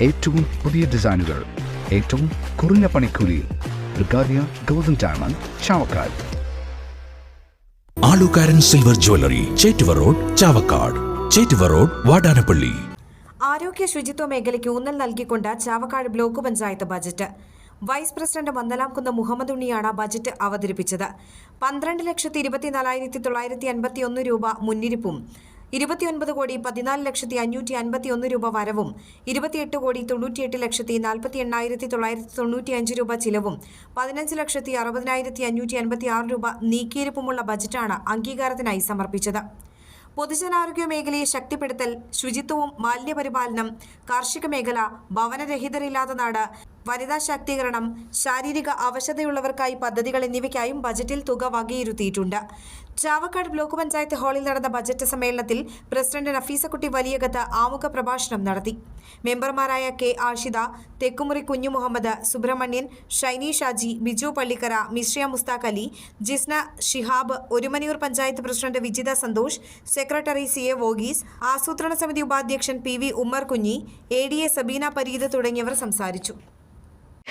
ഏറ്റവും പുതിയ ഡിസൈനുകൾ ഏറ്റവും കുറഞ്ഞ പണിക്കൂലിയിൽ ബ്രിഗാദിയ golden diamond Chavakkad. Alukkaran silver jewellery Chettuva road Chavakkad. Chettuva road Vadanappally. ആരോഗ്യ ശുചിത്വ മേഖലയ്ക്ക് ഊന്നൽ നൽകിക്കൊണ്ട് Chavakkad block panchayat budget. Vice president Mandalamkunnu Muhammad ഉണ്ണിയാണ് budget അവതരിപ്പിച്ചത്. പന്ത്രണ്ട് ലക്ഷത്തി ഇരുപത്തിനാലായിരത്തി തൊള്ളായിരത്തി അൻപത്തി ഒന്ന് രൂപ മുന്നിരിപ്പും ഇരുപത്തിയൊൻപത് കോടി പതിനാല് ലക്ഷത്തി അഞ്ഞൂറ്റി അൻപത്തി ഒന്ന് രൂപ വരവും ഇരുപത്തിയെട്ട് കോടി തൊണ്ണൂറ്റിയെട്ട് ലക്ഷത്തി നാൽപ്പത്തി എണ്ണായിരത്തി തൊള്ളായിരത്തി തൊണ്ണൂറ്റി അഞ്ച് രൂപ ചിലവും പതിനഞ്ച് ലക്ഷത്തി അറുപതിനായിരത്തി അഞ്ഞൂറ്റി അൻപത്തി ആറ് രൂപ നീക്കിയിരിപ്പുമുള്ള ബജറ്റാണ് അംഗീകാരത്തിനായി സമർപ്പിച്ചത്. പൊതുജനാരോഗ്യ മേഖലയെ ശക്തിപ്പെടുത്തൽ ശുചിത്വവും മാലിന്യപരിപാലനം കാർഷിക മേഖല ഭവനരഹിതരില്ലാത്ത നാട് വനിതാ ശാക്തീകരണം ശാരീരിക അവശതയുള്ളവർക്കായി പദ്ധതികൾ എന്നിവയ്ക്കായും ബജറ്റിൽ തുക വകയിരുത്തിയിട്ടുണ്ട്. ചാവക്കാട് ബ്ലോക്ക് പഞ്ചായത്ത് ഹാളിൽ നടന്ന ബജറ്റ് സമ്മേളനത്തിൽ പ്രസിഡന്റ് നഫീസക്കുട്ടി വലിയകത്ത് ആമുഖ പ്രഭാഷണം നടത്തി. മെമ്പർമാരായ K Ashida Thekkumuri Kunju Muhammad Subramanian Shiny Shaji Biju Pallikkara Mishriya Mushtaq Ali Jisna Shihab Orumanayur panchayat president Vijitha Santhosh secretary C A Varghese ആസൂത്രണ സമിതി ഉപാധ്യക്ഷൻ P V Ummer Kunhi A D A Sabeena Pareed തുടങ്ങിയവർ സംസാരിച്ചു.